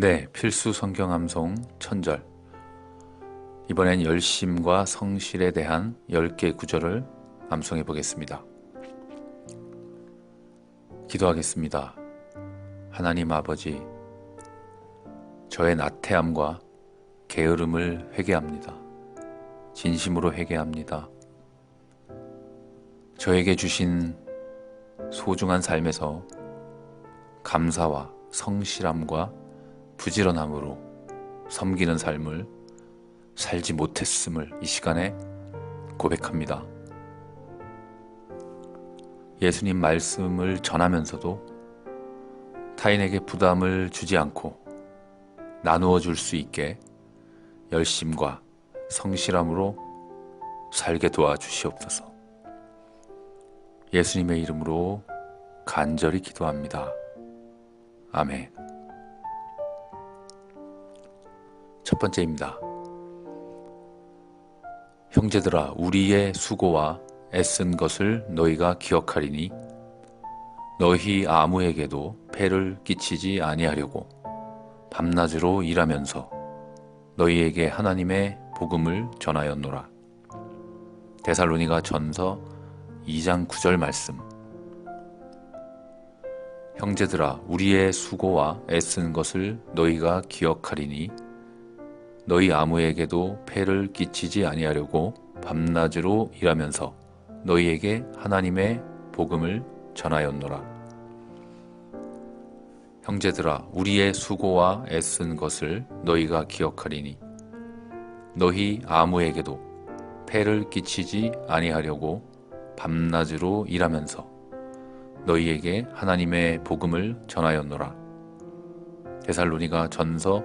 네, 필수 성경 암송 천절. 이번엔 열심과 성실에 대한 10개 구절을 암송해 보겠습니다. 기도하겠습니다. 하나님 아버지, 저의 나태함과 게으름을 회개합니다. 진심으로 회개합니다. 저에게 주신 소중한 삶에서 감사와 성실함과 부지런함으로 섬기는 삶을 살지 못했음을 이 시간에 고백합니다. 예수님 말씀을 전하면서도 타인에게 부담을 주지 않고 나누어 줄 수 있게 열심과 성실함으로 살게 도와주시옵소서. 예수님의 이름으로 간절히 기도합니다. 아멘. 첫 번째입니다. 형제들아, 우리의 수고와 애쓴 것을 너희가 기억하리니 너희 아무에게도 폐를 끼치지 아니하려고 밤낮으로 일하면서 너희에게 하나님의 복음을 전하였노라. 데살로니가 전서 2장 9절 말씀. 형제들아, 우리의 수고와 애쓴 것을 너희가 기억하리니 너희 아무에게도 폐를 끼치지 아니하려고 밤낮으로 일하면서 너희에게 하나님의 복음을 전하였노라. 형제들아, 우리의 수고와 애쓴 것을 너희가 기억하리니 너희 아무에게도 폐를 끼치지 아니하려고 밤낮으로 일하면서 너희에게 하나님의 복음을 전하였노라. 데살로니가 전서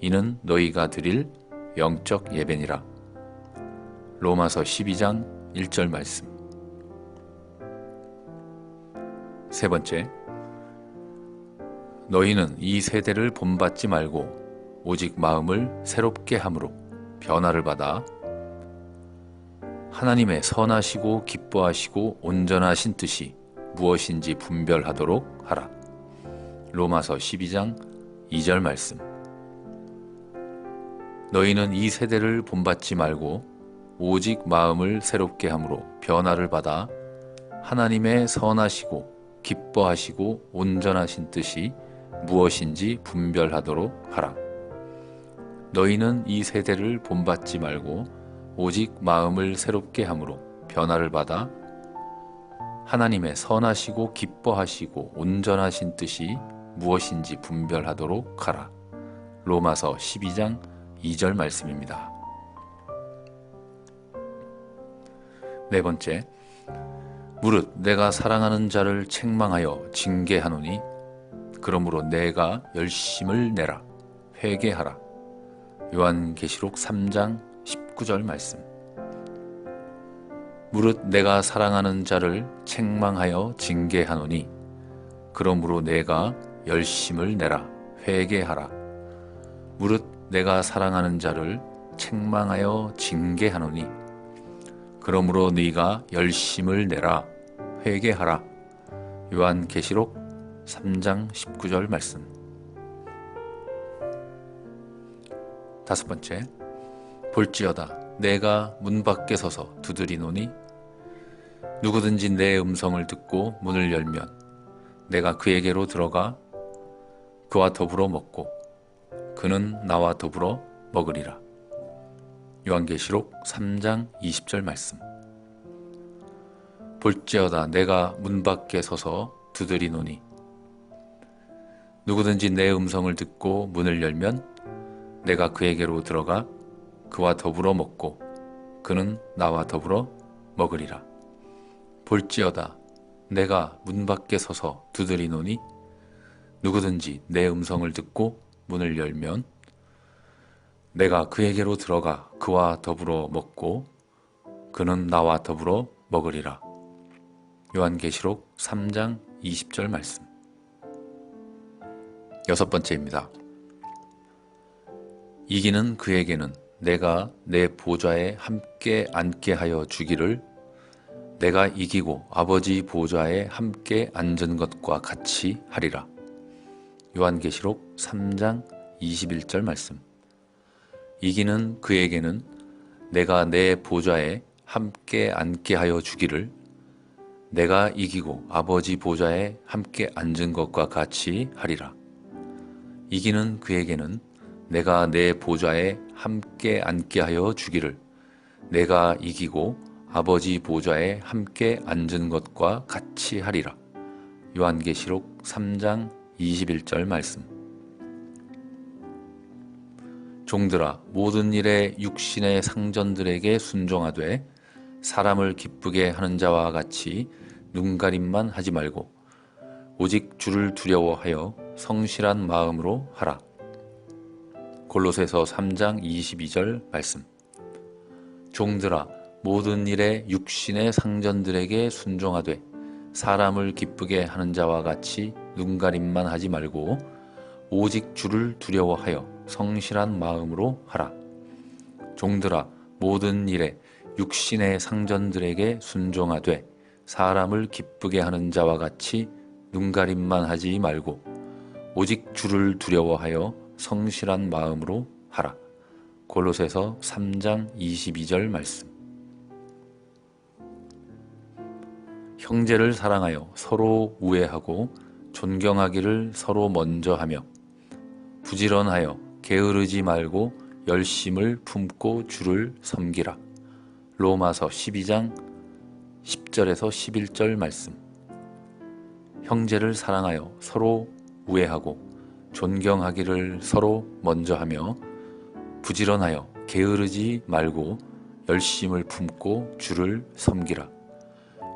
이는 너희가 드릴 영적 예배니라. 로마서 12장 1절 말씀. 세 번째, 너희는 이 세대를 본받지 말고 오직 마음을 새롭게 함으로 변화를 받아 하나님의 선하시고 기뻐하시고 온전하신 뜻이 무엇인지 분별하도록 하라. 로마서 12장 2절 말씀. 너희는 이 세대를 본받지 말고 오직 마음을 새롭게 함으로 변화를 받아 하나님의 선하시고 기뻐하시고 온전하신 뜻이 무엇인지 분별하도록 하라. 너희는 이 세대를 본받지 말고 오직 마음을 새롭게 함으로 변화를 받아 하나님의 선하시고 기뻐하시고 온전하신 뜻이 무엇인지 분별하도록 하라. 로마서 12장 2절 말씀입니다. 네 번째, 무릇 내가 사랑하는 자를 책망하여 징계하노니 그러므로 내가 열심을 내라 회개하라. 요한계시록 3장 19절 말씀. 무릇 내가 사랑하는 자를 책망하여 징계하노니 그러므로 내가 열심을 내라 회개하라. 무릇 내가 사랑하는 자를 책망하여 징계하노니 그러므로 네가 열심을 내라 회개하라. 요한 계시록 3장 19절 말씀. 다섯 번째. 볼지어다 내가 문 밖에 서서 두드리노니 누구든지 내 음성을 듣고 문을 열면 내가 그에게로 들어가 그와 더불어 먹고 그는 나와 더불어 먹으리라. 요한계시록 3장 20절 말씀. 볼지어다 내가 문 밖에 서서 두드리노니 누구든지 내 음성을 듣고 문을 열면 내가 그에게로 들어가 그와 더불어 먹고 그는 나와 더불어 먹으리라. 볼지어다 내가 문 밖에 서서 두드리노니 누구든지 내 음성을 듣고 문을 열면 내가 그에게로 들어가 그와 더불어 먹고 그는 나와 더불어 먹으리라. 요한계시록 3장 20절 말씀. 여섯 번째입니다. 이기는 그에게는 내가 내 보좌에 함께 앉게 하여 주기를 내가 이기고 아버지 보좌에 함께 앉은 것과 같이 하리라. 요한계시록 3장 21절 말씀. 이기는 그에게는 내가 내 보좌에 함께 앉게 하여 주기를 내가 이기고 아버지 보좌에 함께 앉은 것과 같이 하리라. 이기는 그에게는 내가 내 보좌에 함께 앉게 하여 주기를 내가 이기고 아버지 보좌에 함께 앉은 것과 같이 하리라. 요한계시록 3장 21절 말씀. 종들아 모든 일에 육신의 상전들에게 순종하되 사람을 기쁘게 하는 자와 같이 눈가림만 하지 말고 오직 주를 두려워하여 성실한 마음으로 하라. 골로새서 3장 22절 말씀. 종들아 모든 일에 육신의 상전들에게 순종하되 사람을 기쁘게 하는 자와 같이 눈 가림만 하지 말고 오직 주를 두려워하여 성실한 마음으로 하라. 종들아 모든 일에 육신의 상전들에게 순종하되 사람을 기쁘게 하는 자와 같이 눈가림만 하지 말고 오직 주를 두려워하여 성실한 마음으로 하라. 골로새서 3장 22절 말씀. 형제를 사랑하여 서로 우애하고 존경하기를 서로 먼저 하며 부지런하여 게으르지 말고 열심을 품고 주를 섬기라. 로마서 12장 10절에서 11절 말씀. 형제를 사랑하여 서로 우애하고 존경하기를 서로 먼저 하며 부지런하여 게으르지 말고 열심을 품고 주를 섬기라.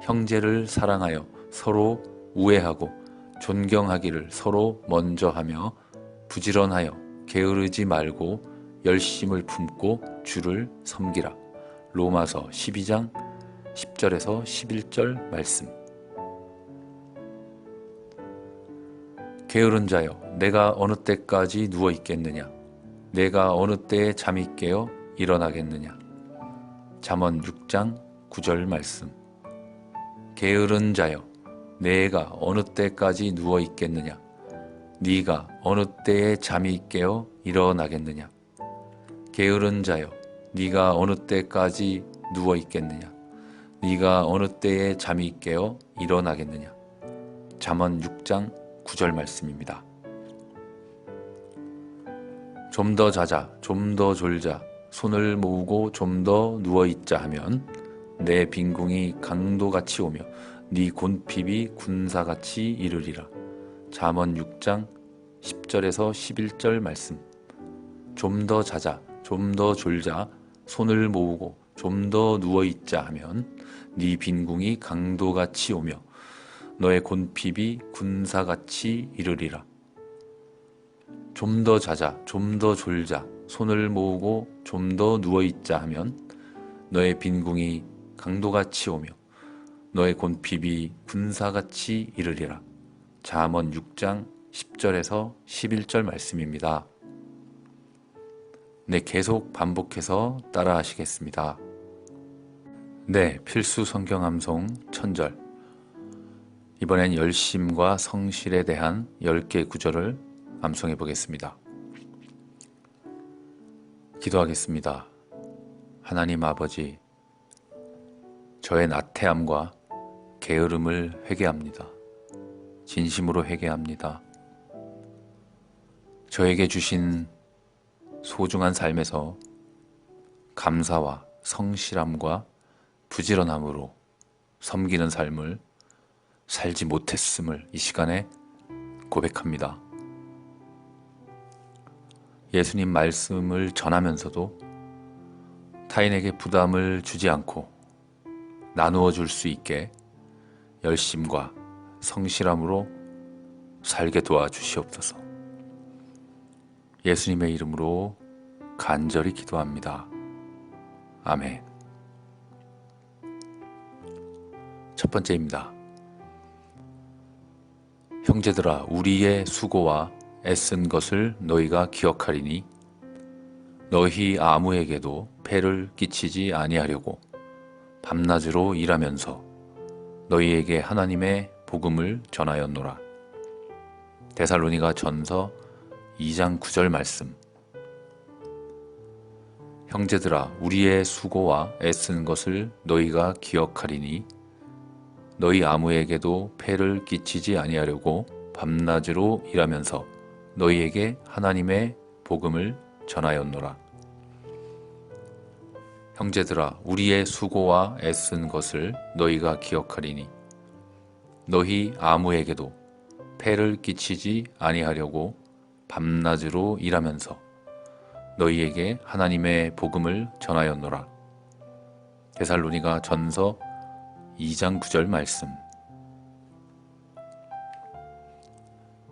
형제를 사랑하여 서로 우애하고 존경하기를 서로 먼저 하며 부지런하여 게으르지 말고 열심을 품고 주를 섬기라. 로마서 12장 10절에서 11절 말씀. 게으른 자여, 내가 어느 때까지 누워 있겠느냐? 내가 어느 때에 잠이 깨어 일어나겠느냐? 잠언 6장 9절 말씀. 게으른 자여, 내가 어느 때까지 누워 있겠느냐? 네가 어느 때에 잠이 깨어 일어나겠느냐? 게으른 자여, 네가 어느 때까지 누워 있겠느냐? 네가 어느 때에 잠이 깨어 일어나겠느냐? 잠언 6장 9절 말씀입니다. 좀 더 자자, 좀 더 졸자, 손을 모으고 좀 더 누워 있자 하면 내 빈궁이 강도같이 오며 네 곤핍이 군사같이 이르리라. 잠언 6장 10절에서 11절 말씀. 좀 더 자자, 좀 더 졸자, 손을 모으고 좀 더 누워 있자 하면 네 빈궁이 강도같이 오며 너의 곤핍이 군사같이 이르리라. 좀 더 자자, 좀 더 졸자, 손을 모으고 좀 더 누워 있자 하면 너의 빈궁이 강도같이 오며 너의 곤핍이 군사같이 이르리라. 잠언 6장 10절에서 11절 말씀입니다. 네, 계속 반복해서 따라 하시겠습니다. 네, 필수 성경 암송 천절. 이번엔 열심과 성실에 대한 10개 구절을 암송해 보겠습니다. 기도하겠습니다. 하나님 아버지, 저의 나태함과 게으름을 회개합니다. 진심으로 회개합니다. 저에게 주신 소중한 삶에서 감사와 성실함과 부지런함으로 섬기는 삶을 살지 못했음을 이 시간에 고백합니다. 예수님 말씀을 전하면서도 타인에게 부담을 주지 않고 나누어 줄 수 있게 열심과 성실함으로 살게 도와주시옵소서. 예수님의 이름으로 간절히 기도합니다. 아멘. 첫 번째입니다. 형제들아, 우리의 수고와 애쓴 것을 너희가 기억하리니 너희 아무에게도 폐를 끼치지 아니하려고 밤낮으로 일하면서 너희에게 하나님의 복음을 전하였노라. 데살로니가 전서 2장 9절 말씀. 형제들아, 우리의 수고와 애쓴 것을 너희가 기억하리니 너희 아무에게도 폐를 끼치지 아니하려고 밤낮으로 일하면서 너희에게 하나님의 복음을 전하였노라. 형제들아, 우리의 수고와 애쓴 것을 너희가 기억하리니 너희 아무에게도 폐를 끼치지 아니하려고 밤낮으로 일하면서 너희에게 하나님의 복음을 전하였노라. 데살로니가 전서 2장 9절 말씀.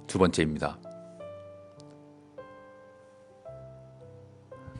두 번째입니다.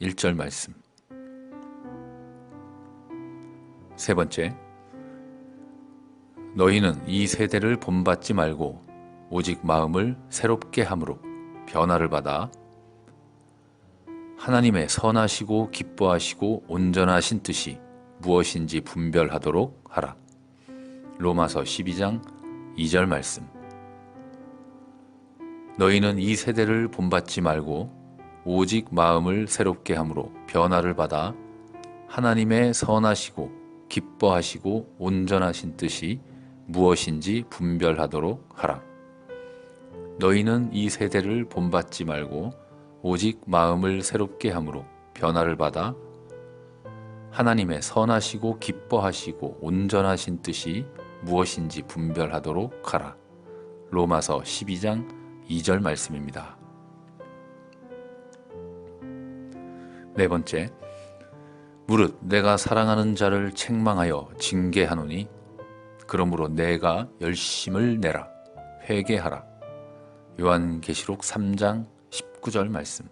1절 말씀. 세 번째, 너희는 이 세대를 본받지 말고 오직 마음을 새롭게 함으로 변화를 받아 하나님의 선하시고 기뻐하시고 온전하신 뜻이 무엇인지 분별하도록 하라. 로마서 12장 2절 말씀. 너희는 이 세대를 본받지 말고 오직 마음을 새롭게 함으로 변화를 받아 하나님의 선하시고 기뻐하시고 온전하신 뜻이 무엇인지 분별하도록 하라. 너희는 이 세대를 본받지 말고 오직 마음을 새롭게 함으로 변화를 받아 하나님의 선하시고 기뻐하시고 온전하신 뜻이 무엇인지 분별하도록 하라. 로마서 12장 2절 말씀입니다. 네 번째, 무릇 내가 사랑하는 자를 책망하여 징계하노니 그러므로 내가 열심을 내라 회개하라. 요한계시록 3장 19절 말씀.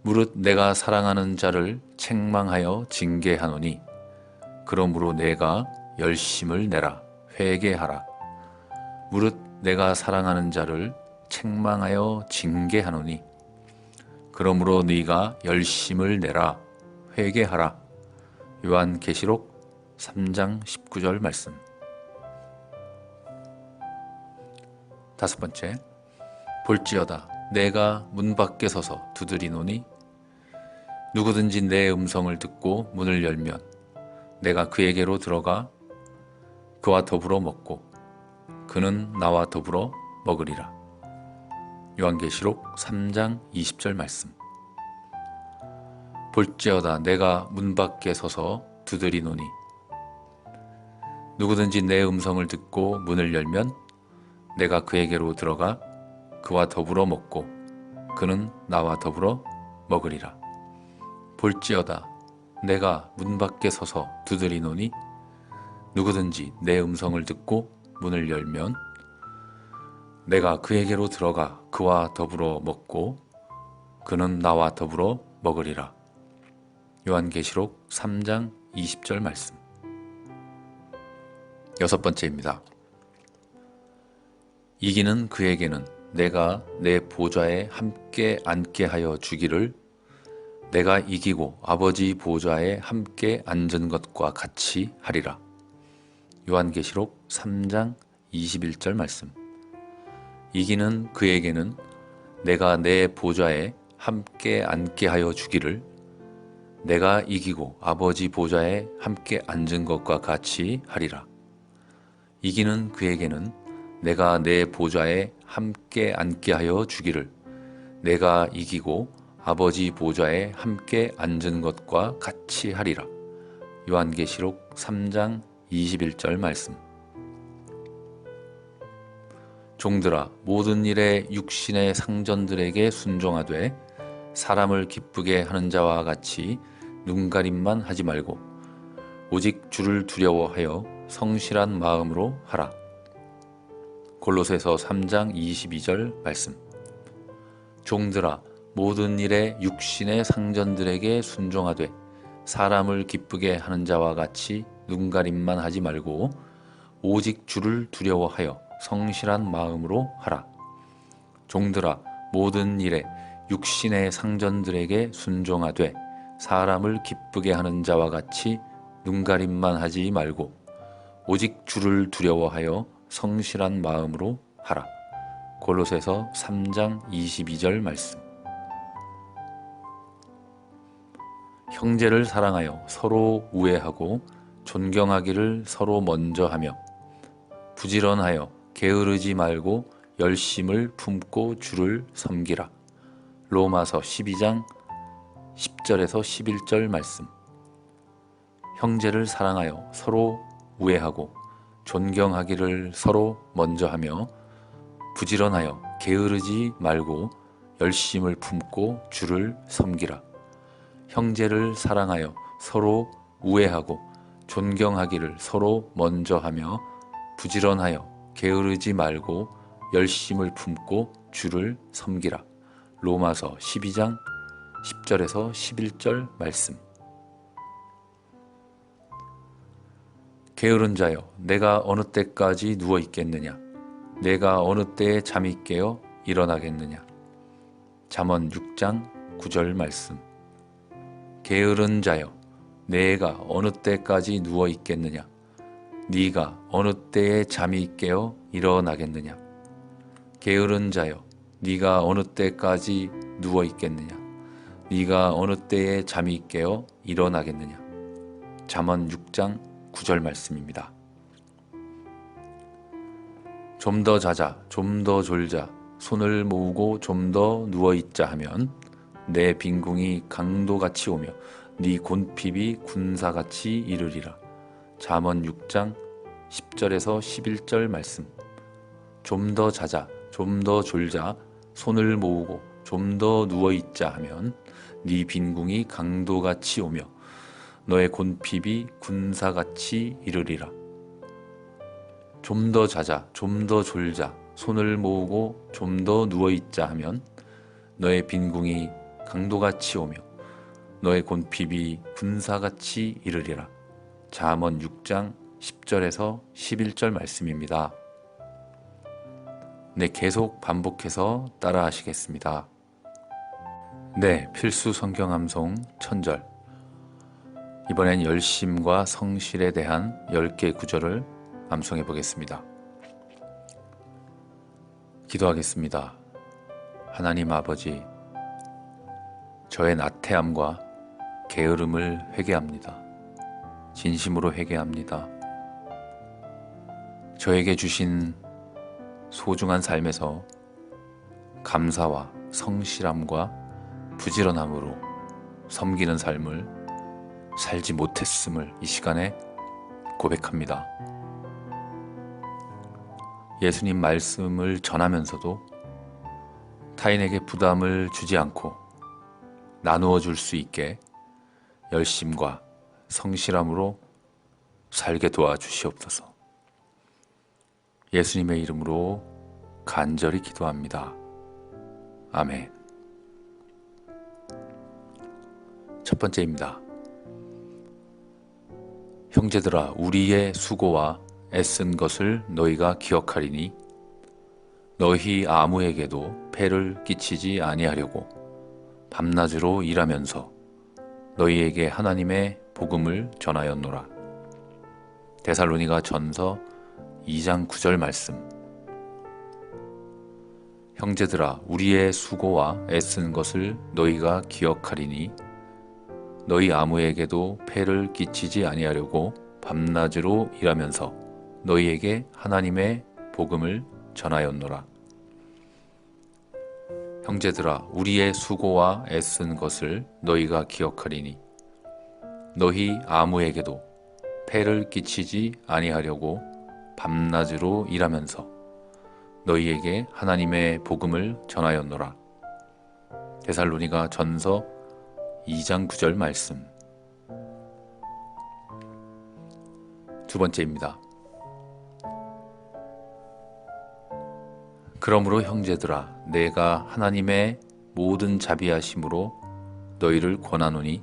무릇 내가 사랑하는 자를 책망하여 징계하노니 그러므로 내가 열심을 내라 회개하라. 무릇 내가 사랑하는 자를 책망하여 징계하노니 그러므로 네가 열심을 내라 회개하라. 요한계시록 3장 19절 말씀. 다섯 번째. 볼지어다 내가 문 밖에 서서 두드리노니 누구든지 내 음성을 듣고 문을 열면 내가 그에게로 들어가 그와 더불어 먹고 그는 나와 더불어 먹으리라. 요한계시록 3장 20절 말씀. 볼지어다 내가 문 밖에 서서 두드리노니 누구든지 내 음성을 듣고 문을 열면 내가 그에게로 들어가 그와 더불어 먹고 그는 나와 더불어 먹으리라. 볼지어다 내가 문 밖에 서서 두드리노니 누구든지 내 음성을 듣고 문을 열면 내가 그에게로 들어가 그와 더불어 먹고 그는 나와 더불어 먹으리라. 요한계시록 3장 20절 말씀. 여섯 번째입니다. 이기는 그에게는 내가 내 보좌에 함께 앉게 하여 주기를 내가 이기고 아버지 보좌에 함께 앉은 것과 같이 하리라. 요한계시록 3장 21절 말씀. 이기는 그에게는 내가 내 보좌에 함께 앉게 하여 주기를 내가 이기고 아버지 보좌에 함께 앉은 것과 같이 하리라. 이기는 그에게는 내가 내 보좌에 함께 앉게 하여 주기를 내가 이기고 아버지 보좌에 함께 앉은 것과 같이 하리라. 요한계시록 3장 21절 말씀. 종들아 모든 일에 육신의 상전들에게 순종하되 사람을 기쁘게 하는 자와 같이 눈가림만 하지 말고 오직 주를 두려워하여 성실한 마음으로 하라. 골로새서 3장 22절 말씀. 종들아 모든 일에 육신의 상전들에게 순종하되 사람을 기쁘게 하는 자와 같이 눈가림만 하지 말고 오직 주를 두려워하여 성실한 마음으로 하라. 종들아 모든 일에 육신의 상전들에게 순종하되 사람을 기쁘게 하는 자와 같이 눈가림만 하지 말고 오직 주를 두려워하여 성실한 마음으로 하라. 골로새서 3장 22절 말씀. 형제를 사랑하여 서로 우애하고 존경하기를 서로 먼저 하며 부지런하여 게으르지 말고 열심을 품고 주를 섬기라. 로마서 12장 10절에서 11절 말씀. 형제를 사랑하여 서로 우애하고 존경하기를 서로 먼저 하며 부지런하여 게으르지 말고 열심을 품고 주를 섬기라. 형제를 사랑하여 서로 우애하고 존경하기를 서로 먼저 하며 부지런하여 게으르지 말고 열심을 품고 주를 섬기라. 로마서 12장 10절에서 11절 말씀. 게으른 자여, 내가 어느 때까지 누워 있겠느냐? 내가 어느 때에 잠이 깨어 일어나겠느냐? 잠언 6장 9절 말씀. 게으른 자여, 내가 어느 때까지 누워 있겠느냐? 네가 어느 때에 잠이 깨어 일어나겠느냐? 게으른 자여, 네가 어느 때까지 누워 있겠느냐? 네가 어느 때에 잠이 깨어 일어나겠느냐? 잠언 6장 9절 말씀입니다. 좀 더 자자, 좀 더 졸자, 손을 모으고 좀 더 누워 있자 하면 내 빈궁이 강도같이 오며 네 곤핍이 군사같이 이르리라. 잠언 6장 10절에서 11절 말씀. 좀 더 자자, 좀 더 졸자, 손을 모으고 좀 더 누워 있자 하면 네 빈궁이 강도같이 오며 너의 곤핍이 군사같이 이르리라. 좀 더 자자, 좀 더 졸자, 손을 모으고 좀 더 누워 있자 하면 너의 빈궁이 강도같이 오며 너의 곤핍이 군사같이 이르리라. 잠언 6장 10절에서 11절 말씀입니다. 네, 계속 반복해서 따라 하시겠습니다. 네, 필수 성경 암송 천절. 이번엔 열심과 성실에 대한 10개 구절을 암송해 보겠습니다. 기도하겠습니다. 하나님 아버지, 저의 나태함과 게으름을 회개합니다. 진심으로 회개합니다. 저에게 주신 소중한 삶에서 감사와 성실함과 부지런함으로 섬기는 삶을 살지 못했음을 이 시간에 고백합니다. 예수님 말씀을 전하면서도 타인에게 부담을 주지 않고 나누어 줄 수 있게 열심과 성실함으로 살게 도와주시옵소서. 예수님의 이름으로 간절히 기도합니다. 아멘. 첫 번째입니다. 형제들아, 우리의 수고와 애쓴 것을 너희가 기억하리니 너희 아무에게도 폐를 끼치지 아니하려고 밤낮으로 일하면서 너희에게 하나님의 복음을 전하였노라. 데살로니가 전서 2장 9절 말씀. 형제들아, 우리의 수고와 애쓴 것을 너희가 기억하리니 너희 아무에게도 폐를 끼치지 아니하려고 밤낮으로 일하면서 너희에게 하나님의 복음을 전하였노라. 형제들아, 우리의 수고와 애쓴 것을 너희가 기억하리니 너희 아무에게도 폐를 끼치지 아니하려고 밤낮으로 일하면서 너희에게 하나님의 복음을 전하였노라. 데살로니가 전서 2장 9절 말씀. 두 번째입니다. 그러므로 형제들아 내가 하나님의 모든 자비하심으로 너희를 권하노니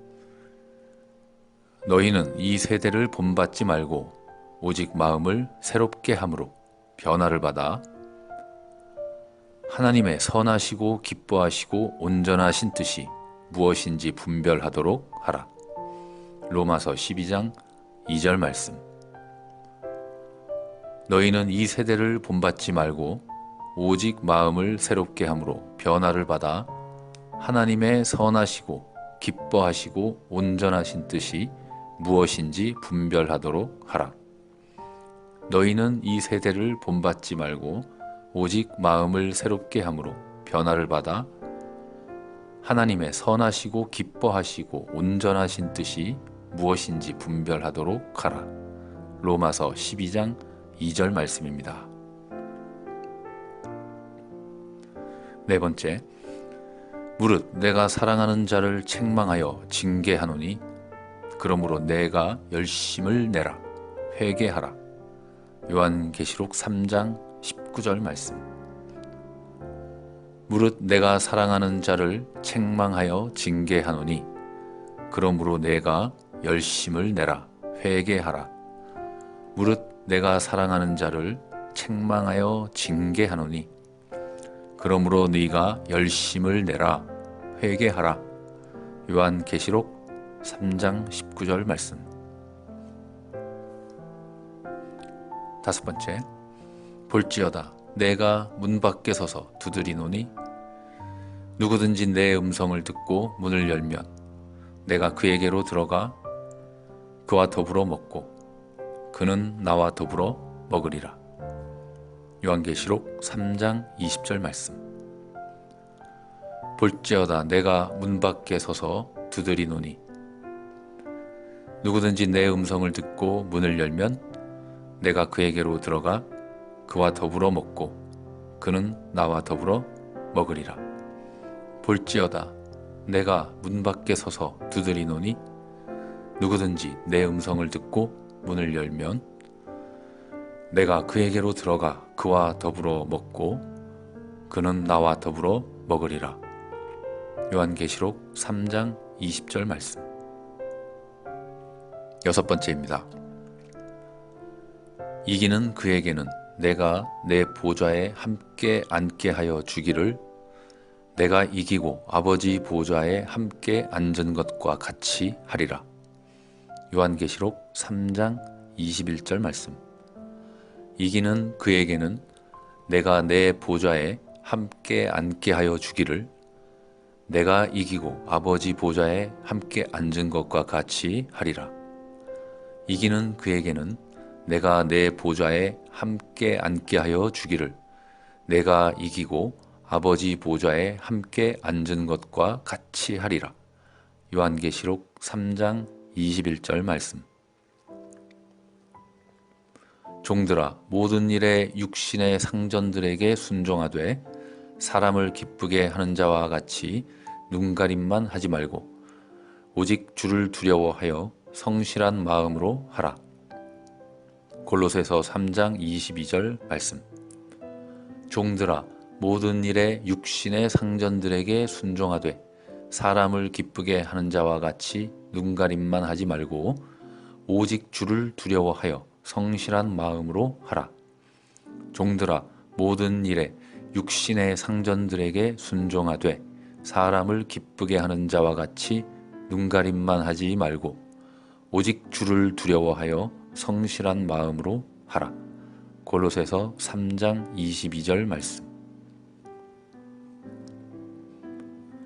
너희는 이 세대를 본받지 말고 오직 마음을 새롭게 함으로 변화를 받아 하나님의 선하시고 기뻐하시고 온전하신 뜻이 무엇인지 분별하도록 하라. 로마서 12장 2절 말씀. 너희는 이 세대를 본받지 말고 오직 마음을 새롭게 함으로 변화를 받아 하나님의 선하시고 기뻐하시고 온전하신 뜻이 무엇인지 분별하도록 하라. 너희는 이 세대를 본받지 말고 오직 마음을 새롭게 함으로 변화를 받아 하나님의 선하시고 기뻐하시고 온전하신 뜻이 무엇인지 분별하도록 하라. 로마서 12장 2절 말씀입니다. 네 번째, 무릇 내가 사랑하는 자를 책망하여 징계하노니 그러므로 내가 열심을 내라 회개하라. 요한계시록 3장 19절 말씀. 무릇 내가 사랑하는 자를 책망하여 징계하노니 그러므로 내가 열심을 내라 회개하라. 무릇 내가 사랑하는 자를 책망하여 징계하노니 그러므로 네가 열심을 내라 회개하라. 요한계시록 3장 19절 말씀. 다섯 번째. 볼지어다 내가 문 밖에 서서 두드리노니 누구든지 내 음성을 듣고 문을 열면 내가 그에게로 들어가 그와 더불어 먹고 그는 나와 더불어 먹으리라. 요한계시록 3장 20절 말씀. 볼지어다 내가 문 밖에 서서 두드리노니 누구든지 내 음성을 듣고 문을 열면 내가 그에게로 들어가 그와 더불어 먹고 그는 나와 더불어 먹으리라. 볼지어다 내가 문 밖에 서서 두드리노니 누구든지 내 음성을 듣고 문을 열면 내가 그에게로 들어가 그와 더불어 먹고 그는 나와 더불어 먹으리라. 요한계시록 3장 20절 말씀. 여섯 번째입니다. 이기는 그에게는 내가 내 보좌에 함께 앉게 하여 주기를 내가 이기고 아버지 보좌에 함께 앉은 것과 같이 하리라. 요한계시록 3장 21절 말씀. 이기는 그에게는 내가 내 보좌에 함께 앉게 하여 주기를 내가 이기고 아버지 보좌에 함께 앉은 것과 같이 하리라. 이기는 그에게는 내가 내 보좌에 함께 앉게 하여 주기를 내가 이기고 아버지 보좌에 함께 앉은 것과 같이 하리라. 요한계시록 3장 21절 말씀. 종들아 모든 일에 육신의 상전들에게 순종하되 사람을 기쁘게 하는 자와 같이 눈가림만 하지 말고 오직 주를 두려워하여 성실한 마음으로 하라. 골로새서 3장 22절 말씀. 종들아 모든 일에 육신의 상전들에게 순종하되 사람을 기쁘게 하는 자와 같이 눈가림만 하지 말고 오직 주를 두려워하여 성실한 마음으로 하라. 종들아 모든 일에 육신의 상전들에게 순종하되 사람을 기쁘게 하는 자와 같이 눈가림만 하지 말고 오직 주를 두려워하여 성실한 마음으로 하라. 골로새서 3장 22절 말씀.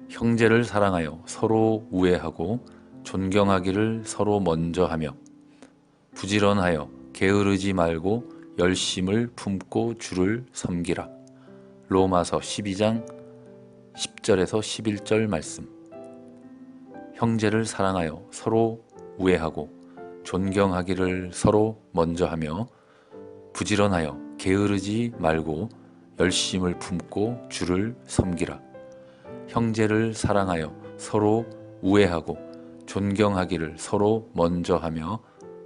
형제를 사랑하여 서로 우애하고 존경하기를 서로 먼저 하며 부지런하여 게으르지 말고 열심을 품고 주를 섬기라. 로마서 12장 10절에서 11절 말씀. 형제를 사랑하여 서로 우애하고 존경하기를 서로 먼저 하며 부지런하여 게으르지 말고 열심을 품고 주를 섬기라. 형제를 사랑하여 서로 우애하고 존경하기를 서로 먼저 하며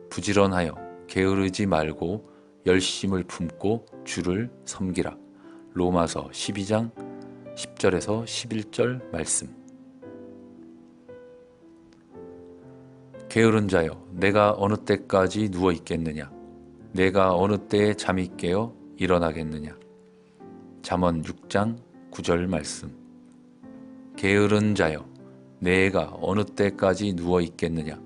부지런하여 게으르지 말고 열심을 품고 주를 섬기라. 로마서 12장 10절에서 11절 말씀. 게으른 자여, 내가 어느 때까지 누워 있겠느냐? 내가 어느 때에 잠이 깨어 일어나겠느냐? 잠언 6장 9절 말씀. 게으른 자여, 내가 어느 때까지 누워 있겠느냐?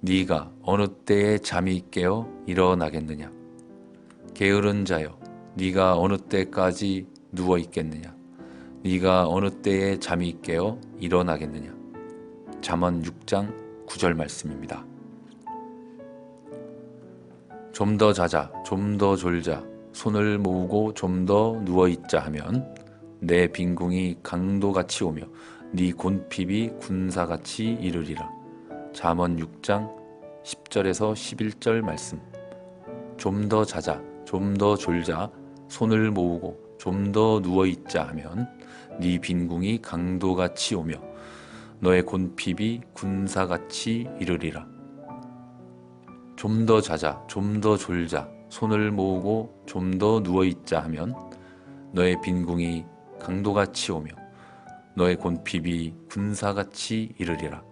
네가 어느 때에 잠이 깨어 일어나겠느냐? 게으른 자여, 네가 어느 때까지 누워 있겠느냐? 네가 어느 때에 잠이 깨어 일어나겠느냐? 잠언 6장 9절 말씀입니다. 좀 더 자자, 좀 더 졸자, 손을 모으고 좀 더 누워 있자 하면 내 빈궁이 강도같이 오며 네 곤핍이 군사같이 이르리라. 잠언 6장 10절에서 11절 말씀. 좀 더 자자, 좀 더 졸자, 손을 모으고 좀 더 누워 있자 하면 네 빈궁이 강도같이 오며 너의 곤핍이 군사같이 이르리라. 좀 더 자자, 좀 더 졸자, 손을 모으고 좀 더 누워 있자 하면 너의 빈궁이 강도같이 오며 너의 곤핍이 군사같이 이르리라.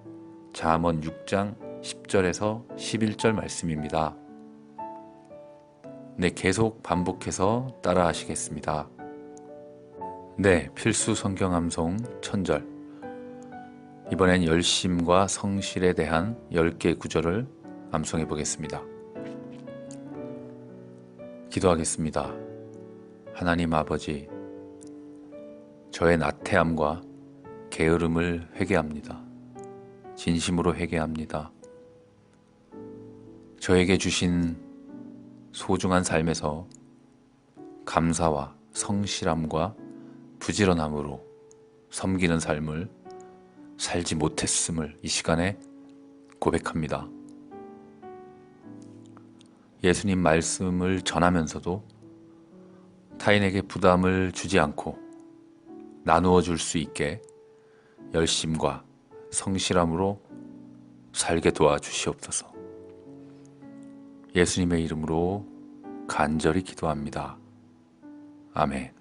잠언 6장 10절에서 11절 말씀입니다. 네, 계속 반복해서 따라 하시겠습니다. 네, 필수 성경 암송 천절. 이번엔 열심과 성실에 대한 10개 구절을 암송해 보겠습니다. 기도하겠습니다. 하나님 아버지, 저의 나태함과 게으름을 회개합니다. 진심으로 회개합니다. 저에게 주신 소중한 삶에서 감사와 성실함과 부지런함으로 섬기는 삶을 살지 못했음을 이 시간에 고백합니다. 예수님 말씀을 전하면서도 타인에게 부담을 주지 않고 나누어 줄 수 있게 열심과 성실함으로 살게 도와주시옵소서. 예수님의 이름으로 간절히 기도합니다. 아멘.